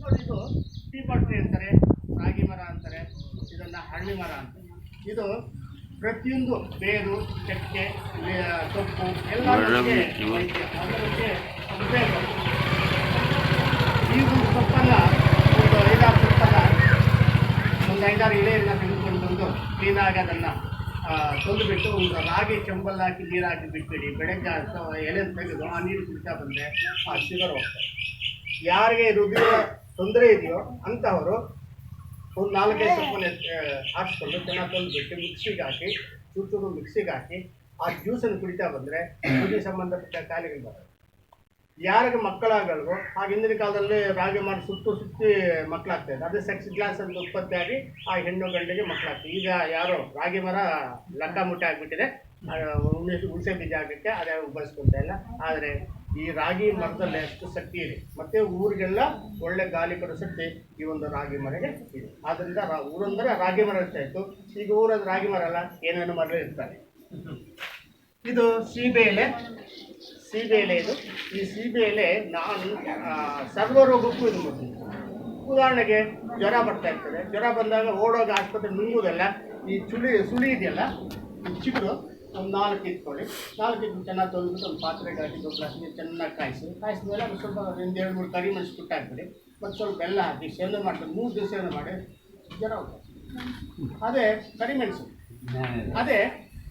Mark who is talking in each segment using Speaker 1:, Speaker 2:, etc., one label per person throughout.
Speaker 1: ನೋಡಿ ಇದು tea tree ಅಂತಾರೆ ರಾಗಿ ಮರ ಅಂತಾರೆ ಇದನ್ನು ಹಳ್ಳಿ ಮರ ಅಂತ. ಇದು ಪ್ರತಿಯೊಂದು ಬೇರು ಚಕ್ಕೆ ಸೊಪ್ಪು ಎಲ್ಲ ಅದಕ್ಕೆ ಉಪಯೋಗ ಈ ಒಂದು ಸೊಪ್ಪನ್ನು ಒಂದು ಐದಾರು ಸೊಪ್ಪನ್ನು ಒಂದು ಐದಾರು ಎಲೆಯನ್ನು ತೆಗೆದುಕೊಂಡು ಬಂದು ಕ್ಲೀನಾಗಿ ಅದನ್ನು ತಂದುಬಿಟ್ಟು ಒಂದು ರಾಗಿ ಚೆಂಬಲ್ಲಾಕಿ ಹಾಕಿ ನೀರು ಹಾಕಿ ಬಿಟ್ಬಿಡಿ. ಬೆಳಗ್ಗೆ ಎಲೆ ತೆಗೆದು ಆ ನೀರು ಕುಡಿತಾ ಬಂದರೆ ಆ ಶುಗರ್ ಹೋಗ್ತದೆ ಯಾರಿಗೆ ಹೃದಯ ತೊಂದರೆ ಇದೆಯೋ ಅಂಥವರು ಒಂದು ನಾಲ್ಕೈದು ಸೊಪ್ಪನ್ನು ಹಾಕ್ಸ್ಕೊಂಡು ಚೆನ್ನಾಗಿ ಬಿಟ್ಟು ಮಿಕ್ಸಿಗೆ ಹಾಕಿ ಚೂರು ಚೂರು ಮಿಕ್ಸಿಗೆ ಹಾಕಿ ಆ ಜ್ಯೂಸನ್ನು ಕುಡಿತಾ ಬಂದರೆ ಹೃದಯ ಸಂಬಂಧಪಟ್ಟ ಕಾಯಿಲೆಗಳು ಬರೋದು ಯಾರಿಗೆ ಮಕ್ಕಳಾಗಲ್ವೋ ಆಗ ಹಿಂದಿನ ಕಾಲದಲ್ಲಿ ರಾಗಿ ಮಾಡಿ ಸುತ್ತು ಸುತ್ತಿ ಮಕ್ಕಳಾಗ್ತಾ ಇದೆ ಅದೇ ಸೆಕ್ಸ್ ಗ್ಲಾಸ್ ಅಂತ ಉತ್ಪತ್ತಿ ಆಗಿ ಆ ಹೆಣ್ಣು ಗಂಡಿಗೆ ಮಕ್ಕಳಾಗ್ತದೆ ಈಗ ಯಾರೋ ರಾಗಿ ಮರ ಲಂಕಾ ಮುಟ್ಟೆ ಆಗಿಬಿಟ್ಟಿದೆ ಹುಣಸೆ ಹುಣಸೆ ಬೀಜ ಆಗಕ್ಕೆ ಅದೇ ಬಳಸ್ಕೊಳ್ತಾ ಇಲ್ಲ. ಆದರೆ ಈ ರಾಗಿ ಮರದಲ್ಲಿ ಅಷ್ಟು ಶಕ್ತಿ ಇದೆ? ಮತ್ತೆ ಊರಿಗೆಲ್ಲ ಒಳ್ಳೆ ಗಾಳಿ ಕೊಡೋ ಶಕ್ತಿ ಈ ಒಂದು ರಾಗಿ ಮರಗೆ ಇದೆ. ಆದ್ದರಿಂದ ರಾ- ಊರಂದ್ರೆ ರಾಗಿ ಮರ ಇರ್ತಾ ಇತ್ತು. ಈಗ ಊರಲ್ಲಿ ರಾಗಿ ಮರ ಅಲ್ಲ ಏನೇನು ಮರ ಇರ್ತಾರೆ. ಇದು ಸೀಬೆ ಎಲೆ ಸೀಬೆ ಎಲೆ ಇದು. ಈ ಸೀಬೆ ಎಲೆ ನಾನು ಸರ್ವ ಸರ್ವರೋಗಕ್ಕೂ ಇದು ಮಾಡ್ತೀನಿ ಉದಾಹರಣೆಗೆ ಜ್ವರ ಬರ್ತಾ ಇರ್ತದೆ. ಜ್ವರ ಬಂದಾಗ ಓಡೋಗ ಆಸ್ಪತ್ರೆ ನುಂಗುವುದಲ್ಲ ಈ ಚುಳಿ ಸುಳಿ ಇದೆಯಲ್ಲ ಈ ಚಿಗುರು ಒಂದು ನಾಲ್ಕು ಇಟ್ಕೊಳ್ಳಿ ನಾಲ್ಕು ಇಟ್ಟು ಚೆನ್ನಾಗಿ ತೊಳೆದ್ಬಿಟ್ಟು ಒಂದು ಪಾತ್ರೆ ಹಾಕಿ ದೊಡ್ಡ ಗ್ಲಾಸ್ ನೀರು ಚೆನ್ನಾಗಿ ಕಾಯಿಸಿ. ಕಾಯಿಸಿದ ಮೇಲೆ ಅದು ಸ್ವಲ್ಪ ಒಂದು ಎರಡು ಮೂರು ಕರಿ ಮೆಣಸು ಬಿಟ್ಟು ಹಾಕ್ಬಿಡಿ. ಮತ್ತು ಸ್ವಲ್ಪ ಬೆಲ್ಲ ಹಾಕಿ ಸೇವನೆ ಮಾಡಿ ಮೂರು ದಿವಸ ಸೇವನೆ ಮಾಡಿ ಜ್ವರ ಅದೇ ಕರಿಮೆಣಸು ಅದೇ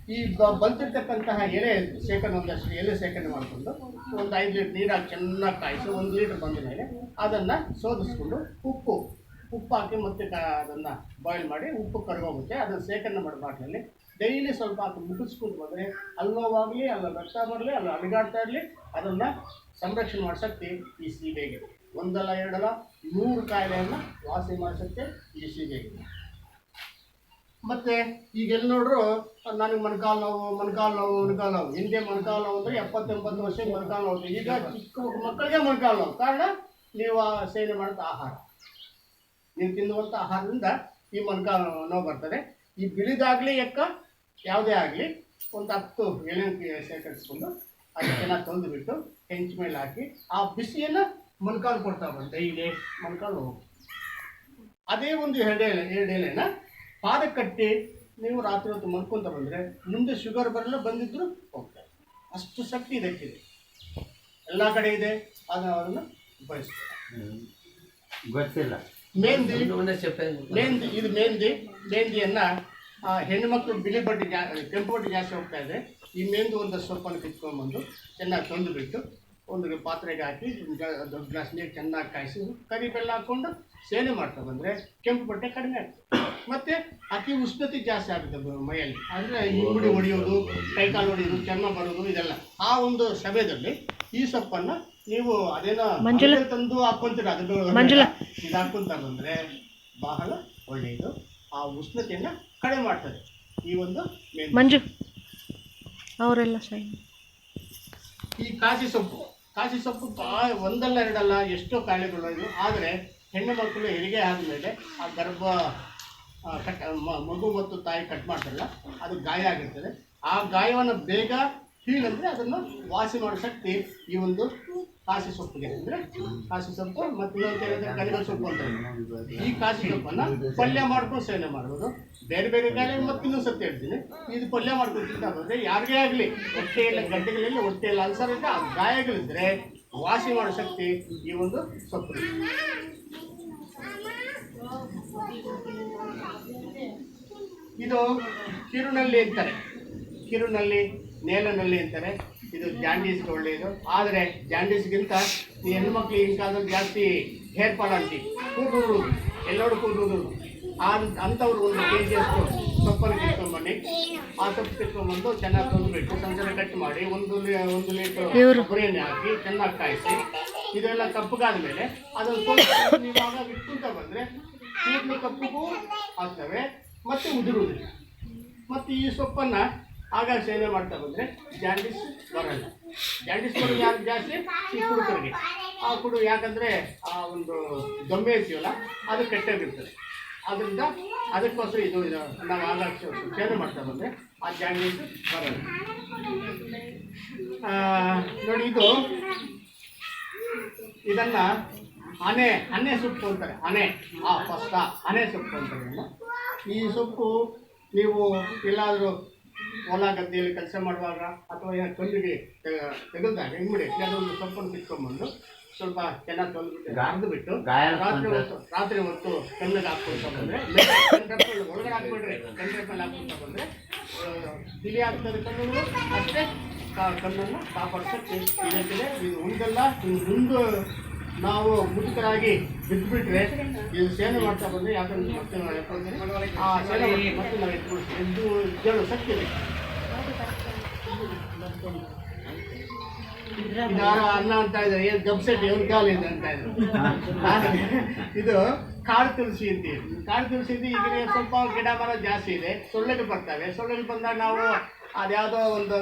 Speaker 1: ಈ ಬ- ಬಂತಿರ್ತಕ್ಕಂತಹ ಎಲೆ ಶೇಖರಣೆ ಒಂದಷ್ಟು ಎಲೆ ಶೇಖರಣೆ ಮಾಡಿಕೊಂಡು ಒಂದು ಐದು ಲೀಟ್ರ್ ನೀರಾಗಿ ಚೆನ್ನಾಗಿ ಕಾಯಿಸಿ ಒಂದು ಲೀಟ್ರ್ ಬಂದ ಮೇಲೆ ಅದನ್ನು ಶೋಧಿಸ್ಕೊಂಡು ಉಪ್ಪು. ಉಪ್ಪು ಹಾಕಿ ಮತ್ತೆ ಅದನ್ನು ಬಾಯ್ಲ್ ಮಾಡಿ ಉಪ್ಪು ಕರ್ಗೋಗುತ್ತೆ. ಅದನ್ನು ಶೇಖರಣೆ ಮಾಡಿ ಬಾಟ್ಲಲ್ಲಿ ಡೈಲಿ ಸ್ವಲ್ಪ ಅದು ಮುಗಿಸ್ಕೊಂಡು ಬಂದರೆ ಅಲ್ಲೋವಾಗಲಿ, ಅಲ್ಲ ರಕ್ತ ಬರಲಿ ಅಲ್ಲ ಅಲುಗಾಡ್ತಾ ಇರಲಿ, ಅದನ್ನು ಸಂರಕ್ಷಣೆ ಮಾಡೋ ಶಕ್ತಿ ಈ ಸೀಬೆಗೆ ಒಂದಲ್ಲ ಎರಡಲ್ಲ ನೂರು ಕಾಯಿಲೆಯನ್ನು ವಾಸಿ ಮಾಡೋ ಶಕ್ತಿ ಈ ಸೀಬೆಗೆ ಮತ್ತೆ ಈಗ ಎಲ್ಲಿ ನೋಡ್ರು, ನನಗೆ ಮೊಣಕಾಲು ನೋವು ಮೊಣಕಾಲು ನೋವು ಮೊಣಕಾಲು ನೋವು. ಹಿಂದೆ ಮೊಣಕಾಲು ನೋವು ಅಂದರೆ ಎಪ್ಪತ್ತೆಂಬತ್ತು ವರ್ಷ ಮೊಣಕಾಲು ನೋವು ಈಗ ಚಿಕ್ಕ ಮಕ್ಕಳಿಗೆ ಮೊಣಕಾಲು ನೋವು. ಕಾರಣ, ನೀವು ಆ ಸೇವನೆ ಮಾಡಿದ ಆಹಾರ. ನೀವು ತಿನ್ನುವಂಥ ಆಹಾರದಿಂದ ಈ ಮೊಣಕಾಲು ನೋವು ಬರ್ತದೆ. ಈ ಬಿಳಿದಾಗಲಿ ಎಕ್ಕ ಯಾವುದೇ ಆಗಲಿ ಒಂದು ಹತ್ತು ಎಳೆ ಶೇಖರಿಸ್ಕೊಂಡು ಅದಕ್ಕೆಲ್ಲ ತಂದುಬಿಟ್ಟು ಹೆಂಚ್ ಮೇಲೆ ಹಾಕಿ ಆ ಬಿಸಿಯನ್ನು ಮೊಣಕಾಲು ಕೊಡ್ತಾ ಬಂದು ಡೈಲಿ ಮೊಣಕಾಲು. ಅದೇ ಒಂದು ಎರಡು ಎಲೆ ಎರಡು ಎಲೆನ ಪಾದ ಕಟ್ಟಿ ನೀವು ರಾತ್ರಿ ಹೊತ್ತು ಮಲ್ಕೊಂತ ಬಂದರೆ ನಿಮ್ಮದು ಶುಗರ್ ಬರಲು ಬಂದಿದ್ದರೂ ಹೋಗ್ತಾರೆ ಅಷ್ಟು ಶಕ್ತಿ ಇದಕ್ಕಿದೆ. ಎಲ್ಲ ಕಡೆ ಇದೆ ಅದನ್ನು ಅವರನ್ನು ಬಯಸ್ತಾರೆ
Speaker 2: ಗೊತ್ತಿಲ್ಲ.
Speaker 3: ಮೇಂದಿ
Speaker 1: ಮೆಹಂದಿ ಇದು ಮೆಹಂದಿ ಮೇಂದಿಯನ್ನು ಹೆಣ್ಣುಮಕ್ಳು ಬಿಳಿ ಬಟ್ಟೆ ಜಾ ಕೆಂಪು ಬಟ್ಟೆ ಜಾಸ್ತಿ ಹೋಗ್ತಾ ಇದೆ ಈ ಮೇಂದು ಒಂದು ಸೊಪ್ಪನ್ನು ಕಿತ್ಕೊಂಡ್ಬಂದು ಚೆನ್ನಾಗಿ ತೊಂದು ಬಿಟ್ಟು ಒಂದು ಪಾತ್ರೆಗೆ ಹಾಕಿ ದೊಡ್ಡ ಗ್ಲಾಸ್ ನೀರು ಚೆನ್ನಾಗಿ ಕಾಯಿಸಿ ಕರಿ ಬೆಲ್ಲ ಹಾಕ್ಕೊಂಡು ಸೇನೆ ಮಾಡ್ತಾ ಬಂದರೆ ಕೆಂಪು ಬಟ್ಟೆ ಕಡಿಮೆ ಆಗ್ತದೆ ಮತ್ತು ಅತಿ ಉಷ್ಣತೆ ಜಾಸ್ತಿ ಆಗುತ್ತೆ ಮೈಯಲ್ಲಿ ಅಂದರೆ ಹಿಂಗುಡಿ ಹೊಡೆಯೋದು ಕೈಕಾಲು ಹೊಡೆಯೋದು ಚರ್ಮ ಬರೋದು ಇದೆಲ್ಲ ಆ ಒಂದು ಸಮಯದಲ್ಲಿ ಈ ಸೊಪ್ಪನ್ನು ನೀವು ಅದೇನೋ. ತಂದು ಹಾಕ್ಕೊಂತೀರ ಅದು
Speaker 4: ಮಂಜುಳ.
Speaker 1: ಇದು ಹಾಕ್ಕೊಂತ ಬಂದರೆ ಬಹಳ ಒಳ್ಳೆಯದು ಆ ಉಷ್ಣತೆಯನ್ನು ಕಡಿಮೆ ಮಾಡ್ತದೆ. ಈ ಒಂದು
Speaker 4: ಮಂಜು. ಅವರೆಲ್ಲ ಸೈ
Speaker 1: ಈ ಕಾಸಿ ಸೊಪ್ಪು ಕಾಸಿ ಸೊಪ್ಪು ಒಂದಲ್ಲ ಎರಡಲ್ಲ ಎಷ್ಟೋ ಕಾಯಿಲೆಗಳು ಆದರೆ ಹೆಣ್ಣು ಮಕ್ಕಳು ಹೆರಿಗೆ ಆದಮೇಲೆ ಆ ಗರ್ಭ ಕಟ್ ಮಗು ಮತ್ತು ತಾಯಿ ಕಟ್ ಮಾಡ್ತಾರಲ್ಲ ಅದು ಗಾಯ ಆಗಿರ್ತದೆ. ಆ ಗಾಯವನ್ನು ಬೇಗ ಹೀಳಂದರೆ ಅದನ್ನು ವಾಸಿ ಮಾಡೋ ಶಕ್ತಿ ಈ ಒಂದು ಕಾಸಿ ಸೊಪ್ಪಿಗೆ ಅಂದರೆ ಕಾಸಿ ಸೊಪ್ಪು ಮತ್ತು ಇನ್ನೊಂದು ಕರಿಬೇವು ಸೊಪ್ಪು ಅಂತ ಈ ಕಾಸಿ ಸೊಪ್ಪನ್ನು ಪಲ್ಯ ಮಾಡ್ಕೊಂಡು ಸೇವನೆ ಮಾಡ್ಬೋದು. ಬೇರೆ ಬೇರೆ ಕಾಯಿಲೆ ಮತ್ತೆ ಇನ್ನೊಂದು ಸತಿ ಹೇಳ್ತೀನಿ. ಇದು ಪಲ್ಯ ಮಾಡ್ಕೊಂಡು ತಿಂತಾ ಬಂದರೆ ಯಾರಿಗೇ ಆಗಲಿ ಹೊಟ್ಟೆಯಲ್ಲಿ ಗಡ್ಡೆಗಳಲ್ಲಿ ಹೊಟ್ಟೆಯಲ್ಲಿ ಅಲ್ಸರ್ ಇದ್ದರೆ ಆ ಗಾಯಗಳಿದ್ದರೆ ವಾಸಿ ಮಾಡೋ ಶಕ್ತಿ ಈ ಒಂದು ಸೊಪ್ಪು. ಇದು ಕಿರುನಲ್ಲಿ ಅಂತಾರೆ. ಕಿರುನಲ್ಲಿ ನೇಲನಲ್ಲಿ ಅಂತಾರೆ. ಇದು ಜಾಂಡೀಸ್ಗೆ ಒಳ್ಳೆಯದು ಆದರೆ ಜಾಂಡೀಸ್ಗಿಂತ ಈ ಹೆಣ್ಮಕ್ಳು ಈಗಿನ ಕಾಲದಲ್ಲಿ ಜಾಸ್ತಿ ಹೇರ್ ಫಾಲ್ ಅಂತೀವಿ ಕೂದಲು ಎಲ್ಲರೂ ಕೂದಲು ಆ ಅಂಥವ್ರು ಒಂದು ಕೆ ಜಿ ಅಷ್ಟು ಸೊಪ್ಪನ್ನು ಕಿತ್ಕೊಂಡ್ಬನ್ನಿ ಆ ಸೊಪ್ಪು ಕಿತ್ಕೊಂಡ್ಬಂದು ಚೆನ್ನಾಗಿ ತಂದುಬಿಟ್ಟು ಸಂಜೆ ಸಣ್ಣ ಕಟ್ ಮಾಡಿ ಒಂದು ಒಂದು ಲೀಟರ್
Speaker 4: ಇವ್ರು.
Speaker 1: ಕೊಬ್ಬರಿ ಎಣ್ಣೆ ಹಾಕಿ ಚೆನ್ನಾಗಿ ಕಾಯಿಸಿ ಇದೆಲ್ಲ ಕಪ್ಪಗಾದ ಮೇಲೆ ಅದನ್ನು ಇವಾಗ ಇಟ್ಕೊಂತ ಬಂದರೆ ಕೂದಲು ಕಪ್ಪಗೂ ಆಗ್ತವೆ ಮತ್ತು ಉದುರುವುದಿಲ್ಲ. ಮತ್ತು ಈ ಸೊಪ್ಪನ್ನು ಆಗಾಗ ಸೇವೆ ಮಾಡ್ತಾ ಬಂದರೆ ಜಾಂಡಿಸ್ ಬರಲ್ಲ. ಜಾಂಡಿಸ್ ಬರೋದು ಯಾರು ಜಾಸ್ತಿ? ಕುಡುಕರಿಗೆ ಆ ಕುಡು ಯಾಕಂದರೆ ಆ ಒಂದು ದೊಂಬೆ ಇರ್ತೀವಲ್ಲ ಅದು ಕೆಟ್ಟಾಗಿರ್ತದೆ. ಅದರಿಂದ ಅದಕ್ಕೋಸ್ಕರ ಇದು ನಾವು ಆಗಾಗ ಸೇವೆ ಮಾಡ್ತಾ ಬಂದರೆ ಆ ಜಾಂಡಿಸ್ ಬರಲ್ಲ. ನೋಡಿ ಇದು ಇದನ್ನು ಆನೆ ಆನೆ ಸೊಪ್ಪು ಅಂತಾರೆ. ಆನೆ ಆ, ಫಸ್ಟ್ ಆನೆ ಸೊಪ್ಪು ಅಂತಾರೆ ಈ ಸೊಪ್ಪು ನೀವು ಎಲ್ಲಾದರೂ ಹೊಲ ಗದ್ದೆಯಲ್ಲಿ ಕೆಲಸ ಮಾಡುವಾಗ ಅಥವಾ ಏನು ತೊಂದಿಗೆ ತೆಗೆದಾಗ ಇಮಿಡಿಯೇಟ್ಲಿ ಅದೊಂದು ಸೊಪ್ಪನ್ನು ಕಿತ್ಕೊಂಡ್ಬಂದು ಸ್ವಲ್ಪ ಚೆನ್ನಾಗಿ ತೊಳೆದ್ಬಿಟ್ಟು ಗಾರ್ದು ಬಿಟ್ಟು ರಾತ್ರಿ ಹೊತ್ತು ರಾತ್ರಿ ಹೊತ್ತು ಕಣ್ಣಿಗೆ ಹಾಕ್ಕೊಳ್ತಾ ಬಂದರೆ ಒಳಗಡೆ ಹಾಕ್ಬಿಡ್ರಿ ಕಣ್ಣು ಮೇಲೆ ಹಾಕ್ಕೊಳ್ತಾ ಬಂದರೆ ತಿಳಿ ಆಗ್ತದೆ ಕಣ್ಣು ಅಷ್ಟೇ ಕಣ್ಣನ್ನು ಕಾಪಾಡ್ಸೋಕ್ಕೆ ಇದು. ಉಳಿದೆಲ್ಲ ಮುಂದೆ ನಾವು ಮುದುಕರಾಗಿ ಬಿದ್ದುಬಿಟ್ರೆ ಇದು ಸೇವೆ ಮಾಡ್ತಾ ಬಂದರೆ ಯಾಕಂದ್ರೆ ಮತ್ತೆ ನಾವು ಆ ಸೇವೆ ಮತ್ತೆ ನಾವು ಇದು. ಶಕ್ತಿ ಅನ್ನ ಅಂತ ಇದ್ದಾರೆ. ಏನು ಗಬ್ಸೆಟ್ ಏನು ಕಾಲ ಇದೆ ಅಂತ ಇದ್ದಾರೆ. ಇದು ಕಾಡು ತುಳಸಿ ಅಂತ ಕಾಡು ತುಳಸಿ ಈಗ ಸ್ವಲ್ಪ ಗಿಡ ಮರ ಜಾಸ್ತಿ ಇದೆ. ಸೊಳ್ಳೆಗಳು ಬರ್ತವೆ. ಸೊಳ್ಳೆಗಳು ಬಂದಾಗ ನಾವು ಅದ್ಯಾವುದೋ ಒಂದು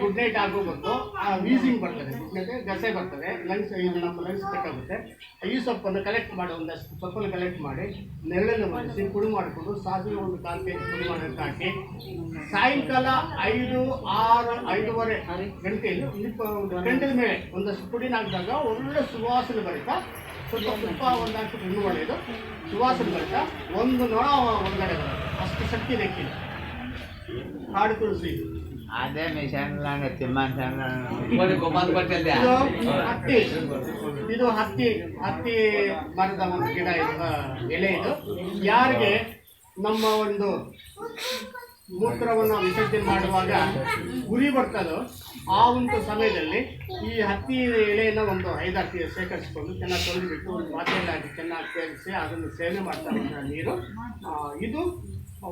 Speaker 1: ಗುಡ್ ನೈಟ್ ಬಂತು ಆ ವೀಸಿಂಗ್ ಬರ್ತದೆ. ಮತ್ತೆ ಗಸೆ ಬರ್ತದೆ. ಲಂಗ್ಸ್ ಇದು ನಮ್ಮ ಲಂಗ್ಸ್ ಕಟ್ಟಾಗುತ್ತೆ ಈ ಸೊಪ್ಪನ್ನು ಕಲೆಕ್ಟ್ ಮಾಡಿ ಒಂದಷ್ಟು ಸೊಪ್ಪನ್ನು ಕಲೆಕ್ಟ್ ಮಾಡಿ, ನೆರಳನ್ನು ಮಾಡಿಸಿ ಪುಡಿ ಮಾಡಿಕೊಂಡು ಸಾಸಿವೆ ಒಂದು ಕಾಲಕ್ಕೆ ಪುಡಿ ಮಾಡಿ ಅಂತ ಹಾಕಿ, ಸಾಯಂಕಾಲ ಐದು, ಆರು, ಐದೂವರೆ ಗಂಟೆಯಲ್ಲಿ ಗಂಟೆದ ಮೇಲೆ ಒಂದಷ್ಟು ಪುಡಿನ ಹಾಕಿದಾಗ ಒಳ್ಳೆ ಸುವಾಸನೆ ಬರೀತಾ ಸ್ವಲ್ಪ ತುಪ್ಪ ಒಂದಷ್ಟು ಹಣ್ಣು ಒಳ್ಳೆಯದು ಸುವಾಸನೆ ಬರೀತಾ ಒಂದು ನೊಣ ಒಳಗಡೆ ಬರುತ್ತೆ. ಅಷ್ಟು ಶಕ್ತಿ ಲೆಕ್ಕಿಲ್ಲ ಕಾಡು ತುಳಸಿ ಇದು
Speaker 2: ಅದೇ ಮಿಷನ್ ತಿಮ್ಮನ್
Speaker 1: ಇದು ಹತ್ತಿ. ಇದು ಹತ್ತಿ ಹತ್ತಿ ಮರದ ಒಂದು ಗಿಡ ಎಲೆ ಇದು. ಯಾರಿಗೆ ನಮ್ಮ ಒಂದು ಮೂತ್ರವನ್ನು ವಿಸರ್ಜನೆ ಮಾಡುವಾಗ ಗುರಿ ಬರ್ತದೋ ಆ ಒಂದು ಸಮಯದಲ್ಲಿ ಈ ಹತ್ತಿ ಎಲೆಯನ್ನು ಒಂದು ಐದು ಹತ್ತಿ ಶೇಖರಿಸಿಕೊಂಡು ಚೆನ್ನಾಗಿ ತೊಳೆದುಬಿಟ್ಟು ಒಂದು ಪಾತ್ರೆಯಲ್ಲಿ ಹಾಕಿ ಚೆನ್ನಾಗಿ ಸೇರಿಸಿ ಅದನ್ನು ಸೇವನೆ ಮಾಡ್ತಾ ನೀರು. ಇದು